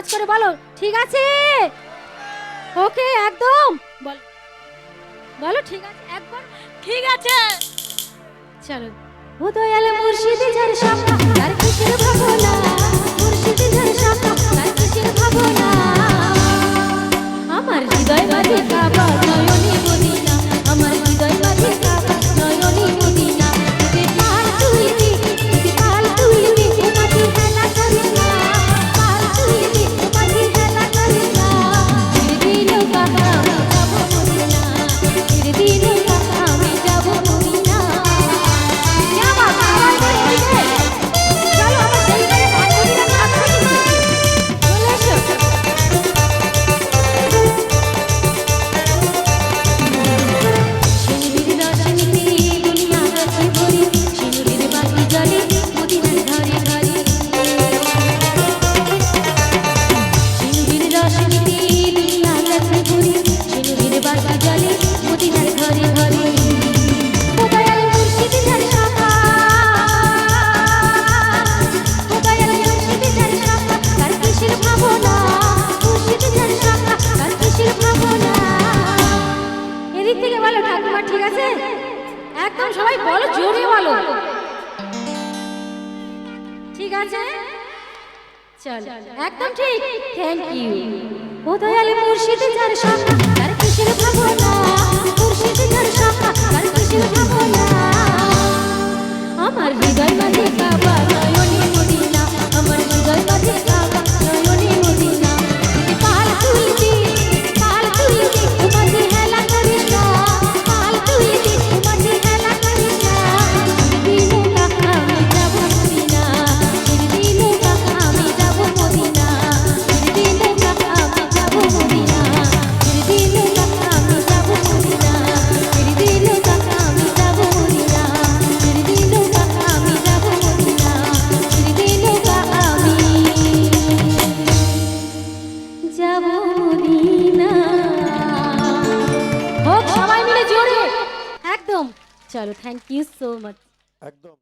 আওয়াজ করে বলো, ঠিক আছে? ওকে, একদম। বলো বলো, ঠিক আছে, একবার, ঠিক আছে। চলো। উদয়াল মুর্শিদি যার সামনে যার কিসের ভাবনা ব্যাপার ঠিক আছে? একদম সবাই বলো, জোরে বলো। ঠিক আছে? চল, একদম ঠিক। থ্যাংক ইউ কোথায় দয়ালে মুর্শিদে যার সামনে তার কিসের চলো থ্যাংক ইউ সো মাচ একদম।